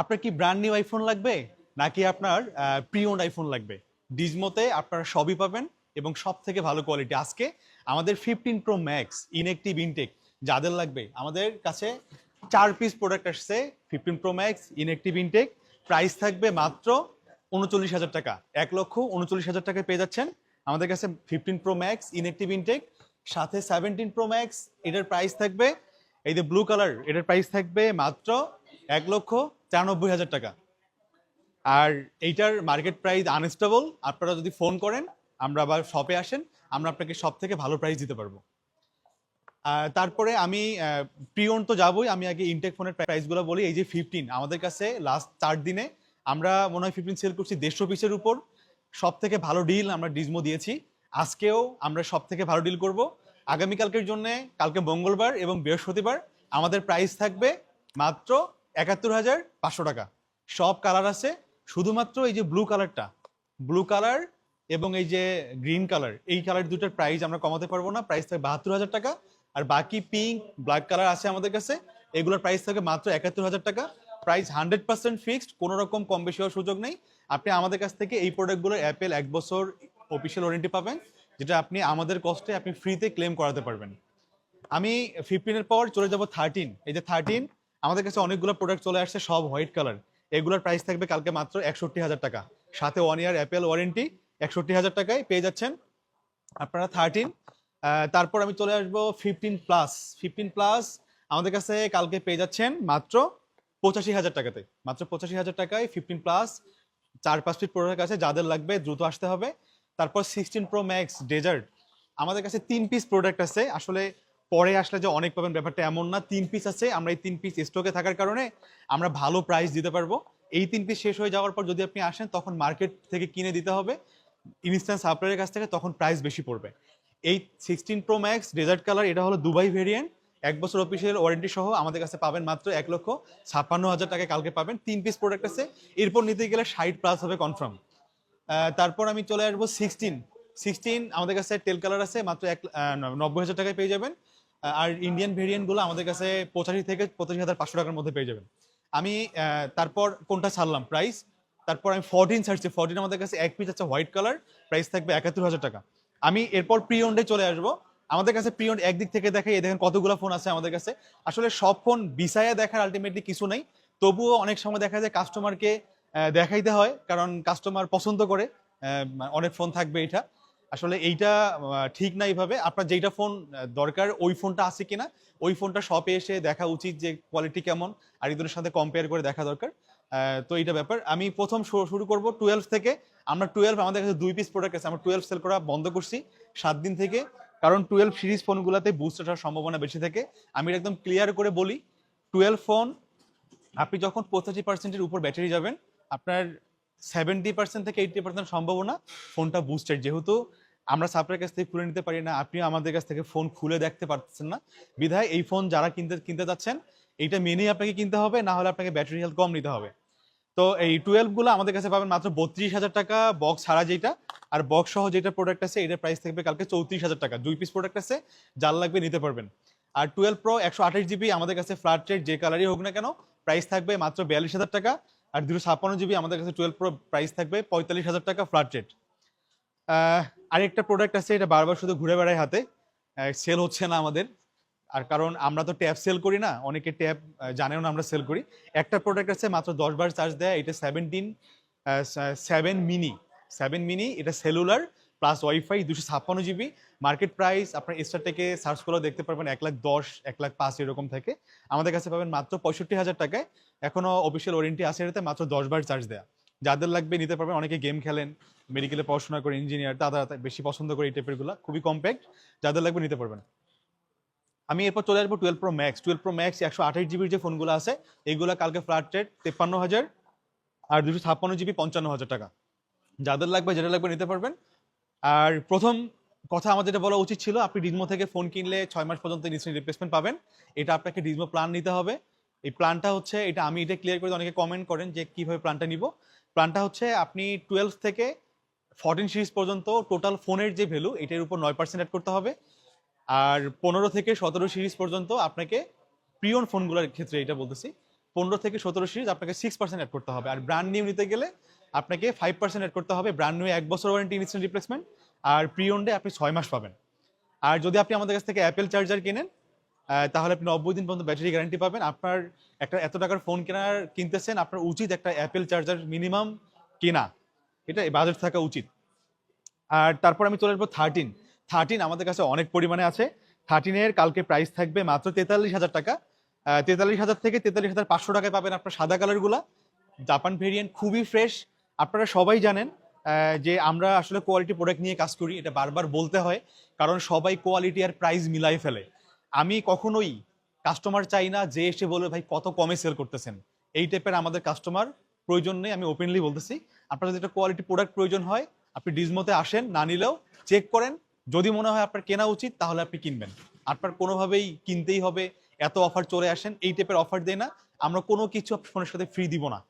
আপনার কি brand new iPhone লাগবে? নাকি আপনার প্রি ওন্ড আইফোন লাগবে? ডিজমোতে আপনারা সবই পাবেন এবং সব থেকে ভালো কোয়ালিটি আজকে আমাদের fifteen pro max inactive intact যাদের লাগবে, আমাদের কাছে চার পিস প্রোডাক্ট আসছে fifteen pro max inactive intact price থাকবে মাত্র উনচল্লিশ হাজার টাকা। এক লক্ষ উনচল্লিশ হাজার টাকায় পেয়ে যাচ্ছেন আমাদের কাছে fifteen pro max inactive intact সাথে সেভেন্টিন প্রো ম্যাক্স এটার প্রাইস থাকবে, এই যে ব্লু কালার এটার প্রাইস থাকবে মাত্র এক লক্ষ চারানব্বই হাজার টাকা। আর এইটার মার্কেট প্রাইস আনস্টেবল আপনারা যদি ফোন করেন, আমরা আবার শপে আসেন, আমরা আপনাকে সব থেকে ভালো প্রাইস দিতে পারব। আর তারপরে আমি প্রিয়ন তো যাবই, আমি আগে ইনটেক ফোনের প্রাইসগুলো বলি, এই যে ফিফটিন আমাদের কাছে লাস্ট চার দিনে আমরা মনে হয় ফিফটিন সেল করছি দেড়শো পিসের উপর। সব থেকে ভালো ডিল আমরা ডিজমো দিয়েছি। আজকেও আমরা সব থেকে ভালো ডিল করব। আগামীকালকের জন্য, কালকে মঙ্গলবার এবং বৃহস্পতিবার আমাদের প্রাইস থাকবে মাত্র একাত্তর হাজার পাঁচশো টাকা। সব কালার আছে, শুধুমাত্র এই যে ব্লু কালারটা। ব্লু কালার এবং এই যে গ্রিন কালার, এই কালার দুটোর প্রাইস আমরা কমাতে পারব না। প্রাইস থাকবে বাহাত্তর হাজার টাকা। আর বাকি পিঙ্ক ব্ল্যাক কালার আছে আমাদের কাছে। এগুলোর প্রাইস থাকবে মাত্র একাত্তর হাজার টাকা। প্রাইস হান্ড্রেড পার্সেন্ট ফিক্সড কোনো রকম কম বেশি হওয়ার সুযোগ নেই। আপনি আমাদের কাছ থেকে এই প্রোডাক্টগুলো অ্যাপেল এক বছর অফিসিয়াল ওয়ারেন্টি পাবেন, যেটা আপনি আমাদের কস্টে আপনি ফ্রিতে ক্লেম করাতে পারবেন। আমি ফিফটিনের পর চলে যাব থার্টিন এই যে থার্টিন আমাদের কাছে অনেকগুলো প্রোডাক্ট চলে আসছে, সব হোয়াইট কালার এগুলোর প্রাইস থাকবে কালকে মাত্র একষট্টি হাজার টাকা। সাথে ওয়ান ইয়ার অ্যাপেল ওয়ারেন্টি একষট্টি হাজার টাকায় পেয়ে যাচ্ছেন আপনারা থার্টিন তারপর আমি চলে আসব ফিফটিন প্লাস ফিফটিন প্লাস আমাদের কাছে কালকে পেয়ে যাচ্ছেন মাত্র পঁচাশি হাজার টাকাতে। মাত্র পঁচাশি হাজার টাকায় ফিফটিন প্লাস চার, পাঁচ ফিট প্রোডাক্ট আছে, যাদের লাগবে দ্রুত আসতে হবে। তারপর সিক্সটিন প্রো ম্যাক্স ডেজার্ট আমাদের কাছে তিন পিস প্রোডাক্ট আছে। আসলে পরে আসলে যে অনেক পাবেন ব্যাপারটা এমন না। তিন পিস আছে, আমরা এই তিন পিস স্টকে থাকার কারণে আমরা ভালো প্রাইস দিতে পারব। এই তিন পিস শেষ হয়ে যাওয়ার পর যদি আপনি আসেন, তখন মার্কেট থেকে কিনে দিতে হবে। ইনস্ট্যান্ট সাপ্লাইয়ের কাছ থেকে তখন প্রাইস বেশি পড়বে। এই sixteen pro max desert colour এটা হলো দুবাই ভেরিয়েন্ট এক বছর অফিসিয়াল ওয়ারেন্টি সহ আমাদের কাছে পাবেন মাত্র এক লক্ষ ছাপ্পান্ন হাজার টাকা কালকে পাবেন। তিন পিস প্রোডাক্ট আছে। এরপর নিতে গেলে ষাট প্লাস হবে কনফার্ম তারপর আমি চলে আসব সিক্সটিন সিক্সটিন আমাদের কাছে টেল কালার আছে, মাত্র এক নব্বই হাজার টাকায় পেয়ে যাবেন। আর ইন্ডিয়ান ভেরিয়েন্টগুলো আমাদের কাছে পঁচাশি থেকে পঁচাশি হাজার পাঁচশো টাকার মধ্যে পেয়ে যাবেন। আমি তারপর কোনটা ছাড়লাম? প্রাইস তারপর আমি ফোরটিন ছাড়ছি। ফোরটিন আমাদের কাছে এক পিস আছে হোয়াইট কালার প্রাইস থাকবে একাত্তর হাজার টাকা। আমি এরপর প্রিয়ন্ডে চলে আসব। আমাদের কাছে প্রিয়ন্ড একদিক থেকে দেখে, এই দেখেন কতগুলো ফোন আছে আমাদের কাছে। আসলে সব ফোন বিছায়া দেখার আলটিমেটলি কিছু নেই। তবুও অনেক সময় দেখা যায় কাস্টমারকে দেখাইতে হয়, কারণ কাস্টমার পছন্দ করে। অনেক ফোন থাকবে এটা। আসলে এইটা ঠিক না এইভাবে। আপনার যেইটা ফোন দরকার, ওই ফোনটা আছে কিনা, ওই ফোনটা শপে এসে দেখা উচিত যে কোয়ালিটি কেমন, আর এদের সাথে কম্পেয়ার করে দেখা দরকার। তো এইটা ব্যাপার। আমি প্রথম শুরু করব টুয়েলভ থেকে। আমরা টুয়েলভ আমাদের কাছে দুই পিস প্রোডাক্ট আছে। আমরা টুয়েলভ সেল করা বন্ধ করছি সাত দিন থেকে। কারণ টুয়েলভ সিরিজ ফোনগুলোতে বুস্ট আসার সম্ভাবনা বেশি থাকে। আমি এটা একদম ক্লিয়ার করে বলি টুয়েলভ ফোন আপনি যখন পঁচাশি পার্সেন্টের উপর ব্যাটারি যাবেন, আপনার সেভেন্টি পার্সেন্ট থেকে এইটি পার্সেন্ট সম্ভাবনা ফোনটা বুস্টেড যেহেতু আমরা সাপ্লাইয়ের কাছ থেকে খুলে নিতে পারি না। আপনি আমাদের কাছ থেকে ফোন খুলে দেখতে পারতেছেন না। বিধায় এই ফোন যারা কিনতে কিনতে যাচ্ছেন, এইটা মেনেই আপনাকে কিনতে হবে, না হলে আপনাকে ব্যাটারি হেলথ কম নিতে হবে। তো এই টুয়েলভগুলো আমাদের কাছে পাবেন মাত্র বত্রিশ হাজার টাকা বক্স ছাড়া যেটা আর বক্স সহ যেটা প্রোডাক্ট আছে, এটার প্রাইস থাকবে কালকে চৌত্রিশ হাজার টাকা। দুই পিস প্রোডাক্ট আছে, যার লাগবে নিতে পারবেন। আর টুয়েলভ প্রো একশো আঠাশ জিবি আমাদের কাছে ফ্ল্যাট রেট যে কালারই হোক না কেন প্রাইস থাকবে মাত্র বিয়াল্লিশ হাজার টাকা। আর দুশো ছাপ্পান্ন জিবি আমাদের কাছে টুয়েলভ প্রো প্রাইস থাকবে পঁয়তাল্লিশ হাজার টাকা ফ্ল্যাট রেট আরেকটা প্রোডাক্ট আছে, এটা বারবার শুধু ঘুরে বেড়ায় হাতে। সেল হচ্ছে না আমাদের। আর কারণ আমরা তো ট্যাব সেল করি না, অনেকে ট্যাব জানেও না আমরা সেল করি। একটা প্রোডাক্ট আছে, মাত্র দশ বার চার্জ দেয়, এটা seventeen seven mini seven mini এটা সেলুলার প্লাস ওয়াইফাই দুশো ছাপ্পান্ন জিবি মার্কেট প্রাইস আপনার স্টার থেকে সার্চ করেও দেখতে পারবেন, এক লাখ দশ, এক লাখ পাঁচ এরকম থেকে। আমাদের কাছে পাবেন মাত্র পঁয়ষট্টি হাজার টাকায়। এখনও অফিসিয়াল ওয়ারেন্টি আছে এটাতে, মাত্র দশ বার চার্জ দেয়া। যাদের লাগবে নিতে পারবেন। অনেকে গেম খেলেন মেডিকেলে পড়াশোনা করে ইঞ্জিনিয়ার তারা বেশি পছন্দ করে এই টাইপেরগুলা। খুবই কম্প্যাক্ট যাদের লাগবে নিতে পারবেন। আমি এরপর চলে আসব twelve pro max twelve pro max একশো আঠাশ জিবির যে ফোনগুলো আছে, এইগুলো কালকে ফ্ল্যাট রেট তেপ্পান্ন হাজার আর দুশো ছাপ্পান্ন জিবি পঞ্চান্ন হাজার টাকা। যাদের লাগবে, যেটা লাগবে নিতে পারবেন। আর প্রথম কথা আমার যেটা বলা উচিত ছিল, আপনি ডিজমো থেকে ফোন কিনলে ছয় মাস পর্যন্ত ইনস্ট্যান্ট রিপ্লেসমেন্ট পাবেন। এটা আপনাকে ডিজমো প্ল্যান নিতে হবে। এই প্ল্যানটা হচ্ছে, এটা আমি এটা ক্লিয়ার করে অনেকে কমেন্ট করেন যে কীভাবে প্ল্যানটা নিব। প্ল্যানটা হচ্ছে আপনি টুয়েলভ থেকে ফোরটিন সিরিজ পর্যন্ত টোটাল ফোনের যে ভ্যালু এটার উপর নয় পার্সেন্ট অ্যাড করতে হবে। আর পনেরো থেকে সতেরো সিরিজ পর্যন্ত আপনাকে প্রিয়ন ফোনগুলোর ক্ষেত্রে এটা বলতেছি, পনেরো থেকে সতেরো সিরিজ আপনাকে সিক্স পার্সেন্ট অ্যাড করতে হবে। আর ব্র্যান্ড নিউ নিতে গেলে আপনাকে ফাইভ পার্সেন্ট অ্যাড করতে হবে ব্র্যান্ড নিউ এক বছর ওয়ারেন্টি ইনস্ট্যান্ট রিপ্লেসমেন্ট আর প্রি ওন্ডে আপনি ছয় মাস পাবেন। আর যদি আপনি আমাদের কাছ থেকে অ্যাপেল চার্জার কেনেন তাহলে আপনি নব্বই দিন পর্যন্ত ব্যাটারি গ্যারান্টি পাবেন। আপনার একটা এত টাকার ফোন কেনার, কিনতেছেন, আপনার উচিত একটা অ্যাপেল চার্জার মিনিমাম কেনা। এটা বাজেট থাকা উচিত। আর তারপর আমি চলে আসব থার্টিন থার্টিন আমাদের কাছে অনেক পরিমাণে আছে। থার্টিনের কালকে প্রাইস থাকবে মাত্র তেতাল্লিশ হাজার টাকা। তেতাল্লিশ হাজার থেকে তেতাল্লিশ হাজার পাঁচশো টাকায় পাবেন আপনার সাদা কালারগুলা জাপান ভেরিয়েন্ট খুবই ফ্রেশ আপনারা সবাই জানেন যে আমরা আসলে কোয়ালিটি প্রোডাক্ট নিয়ে কাজ করি, এটা বারবার বলতে হয়। কারণ সবাই কোয়ালিটি আর প্রাইস মিলাই ফেলে। আমি কখনোই কাস্টমার চাই না যে এসে বলবে ভাই, কত কমে সেল করতেছেন? এই টাইপের আমাদের কাস্টমার প্রয়োজন নেই, আমি ওপেনলি বলতেছি। আপনার যদি একটা কোয়ালিটি প্রোডাক্ট প্রয়োজন হয়, আপনি ডিজমোতে আসেন, না নিলেও চেক করেন। যদি মনে হয় আপনার কেনা উচিত, তাহলে আপনি কিনবেন। আপনার কোনোভাবেই কিনতেই হবে, এত অফার চলে আসেন, এই টাইপের অফার দেয় না। আমরা কোনো কিছু ফোনের সাথে ফ্রি দিব না।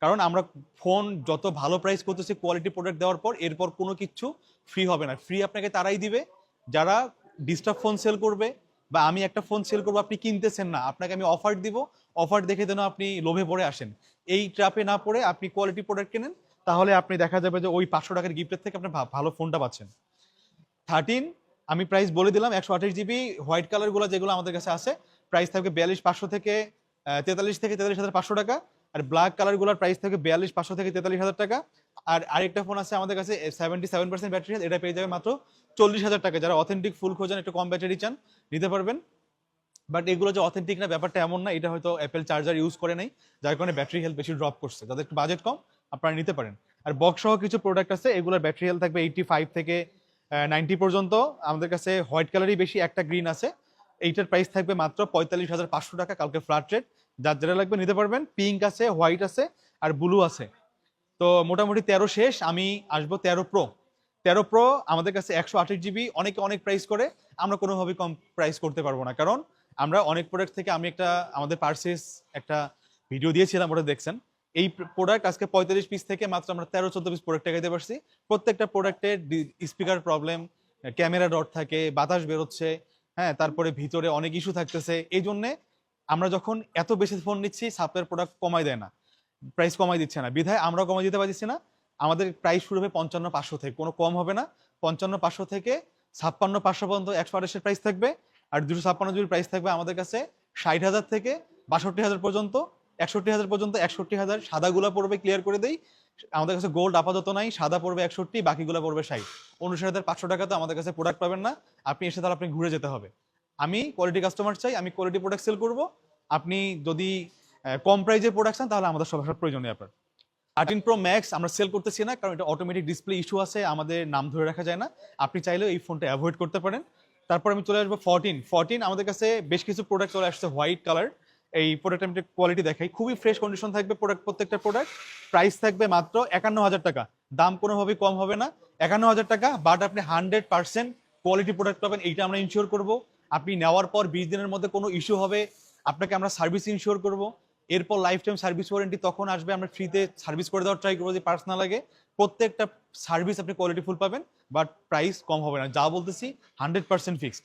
কারণ আমরা ফোন যত ভালো প্রাইস করতেছি কোয়ালিটি প্রোডাক্ট দেওয়ার পর, এরপর কোনো কিছু ফ্রি হবে না। ফ্রি আপনাকে তারাই দিবে। যারা ডিস্টার্ব ফোন সেল করবে বা আমি একটা ফোন সেল করব, আপনি কিনতেছেন না, আপনাকে আমি অফার দিব অফার দেখে যেন আপনি লোভে পড়ে আসেন। এই ট্রাপে না পড়ে আপনি কোয়ালিটি প্রোডাক্ট কেনেন, তাহলে আপনি দেখা যাবে যে ওই পাঁচশো টাকার গিফটের থেকে আপনি ভালো ফোনটা পাচ্ছেন। থার্টিন আমি প্রাইস বলে দিলাম, একশো আঠাশ জিবি হোয়াইট কালারগুলো যেগুলো আমাদের কাছে আছে প্রাইস থাকবে বিয়াল্লিশ পাঁচশো থেকে তেতাল্লিশ থেকে তেতাল্লিশ হাজার পাঁচশো টাকা, আর ব্ল্যাক কালারগুলোর প্রাইস থাকবে বিয়াল্লিশ পাঁচশো থেকে তেতাল্লিশ হাজার টাকা আর আরেকটা ফোন আছে আমাদের কাছে সেভেন্টি সেভেন পার্সেন্ট ব্যাটারি এটা পেয়ে যাবে মাত্র চল্লিশ হাজার টাকা। যারা অথেন্টিক ফুল খোঁজেন একটু কম ব্যাটারি চান, নিতে পারবেন। বাট এগুলো যে অথেন্টিক না, ব্যাপারটা এমন না, এটা হয়তো অ্যাপেল চার্জার ইউজ করে নাই, যার কারণে ব্যাটারি হেলথ বেশি ড্রপ করছে। যাদের একটু বাজেট কম, আপনারা নিতে পারেন। আর বক্স সহ কিছু প্রোডাক্ট আছে, এগুলোর ব্যাটারি হেলথ থাকবে এইটি ফাইভ থেকে নাইনটি পর্যন্ত। আমাদের কাছে হোয়াইট কালারই বেশি, একটা গ্রিন আছে। এইটার প্রাইস থাকবে মাত্র পঁয়তাল্লিশ হাজার পাঁচশো টাকা, কালকে ফ্ল্যাট রেট যার যেটা লাগবে, নিতে পারবেন। পিঙ্ক আছে হোয়াইট আছে, আর ব্লু আছে। তো মোটামুটি তেরো শেষ, আমি আসব তেরো প্রো তেরো প্রো আমাদের কাছে একশো আঠাশ জিবি অনেকে অনেক প্রাইস করে, আমরা কোনোভাবেই কম প্রাইস করতে পারব না। কারণ আমরা অনেক প্রোডাক্ট থেকে আমি একটা, আমাদের পার্সেস একটা ভিডিও দিয়েছিলাম, ওটা দেখছেন। এই প্রোডাক্ট আজকে পঁয়তাল্লিশ পিস থেকে মাত্র আমরা তেরো চোদ্দ পিস প্রোডাক্ট টাকাইতে পারছি। প্রত্যেকটা প্রোডাক্টের স্পিকার প্রবলেম ক্যামেরা ডট থাকে, বাতাস বেরোচ্ছে হ্যাঁ তারপরে ভিতরে অনেক ইস্যু থাকতেছে। এই জন্যে আমরা যখন এত বেশি ফোন নিচ্ছি সাপের প্রোডাক্ট কমাই দেয় না। প্রাইস কমাই দিচ্ছে না। বিধায় আমরাও কমাই দিতে পারছি না। আমাদের প্রাইস শুরু হবে পঞ্চান্ন পাঁচশো থেকে। কোনো কম হবে না। পঞ্চান্ন পাঁচশো থেকে ছাপ্পান্ন পাঁচশো পর্যন্ত একশো আঠাশের প্রাইস থাকবে। আর দুশো ছাপ্পান্ন জিবির প্রাইস থাকবে আমাদের কাছে ষাট হাজার থেকে বাষট্টি হাজার পর্যন্ত। একষট্টি হাজার পর্যন্ত একষট্টি হাজার। সাদাগুলা পড়বে ক্লিয়ার করে দেই। আমাদের কাছে গোল্ড আপাতত নাই। সাদা পড়বে একষট্টি, বাকিগুলো পড়বে ষাট। উনষাট হাজার পাঁচশো টাকা তো আমাদের কাছে প্রোডাক্ট পাবেন না। আপনি এসে তাহলে আপনি ঘুরে যেতে হবে। আমি কোয়ালিটি কাস্টমার চাই। আমি কোয়ালিটি প্রোডাক্ট সেল করব। আপনি যদি কম প্রাইজের প্রোডাক্ট তাহলে আমাদের সবার প্রয়োজন নেই আপনার থার্টিন প্রো ম্যাক্স আমরা সেল করতেছি না, কারণ এটা অটোমেটিক ডিসপ্লে ইস্যু আছে, আমাদের নাম ধরে রাখা যায় না। আপনি চাইলেও এই ফোনটা অ্যাভয়েড করতে পারেন। তারপর আমি চলে আসব ফোরটিন ফোরটিন আমাদের কাছে বেশ কিছু প্রোডাক্ট চলে আসছে হোয়াইট কালার এই প্রোডাক্ট আমি কোয়ালিটি দেখাই। খুবই ফ্রেশ কন্ডিশন থাকবে প্রোডাক্ট প্রত্যেকটা প্রোডাক্ট প্রাইস থাকবে মাত্র একান্ন হাজার টাকা। দাম কোনোভাবেই কম হবে না। একান্ন হাজার টাকা বাট আপনি হান্ড্রেড পার্সেন্ট কোয়ালিটি প্রোডাক্ট পাবেন, এইটা আমরা ইনশিওর করব। আপনি নেওয়ার পর বিশ দিনের মধ্যে কোনো ইস্যু হবে, আপনাকে আমরা সার্ভিস ইনশিওর করব। এরপর লাইফ টাইম সার্ভিস ওয়ারেন্টি তখন আসবে, আমরা ফ্রিতে সার্ভিস করে দেওয়ার ট্রাই করব যদি পার্স না লাগে। প্রত্যেকটা সার্ভিস আপনি কোয়ালিটি ফুল পাবেন বাট প্রাইস কম হবে না। যা বলতেছি হান্ড্রেড পার্সেন্ট ফিক্সড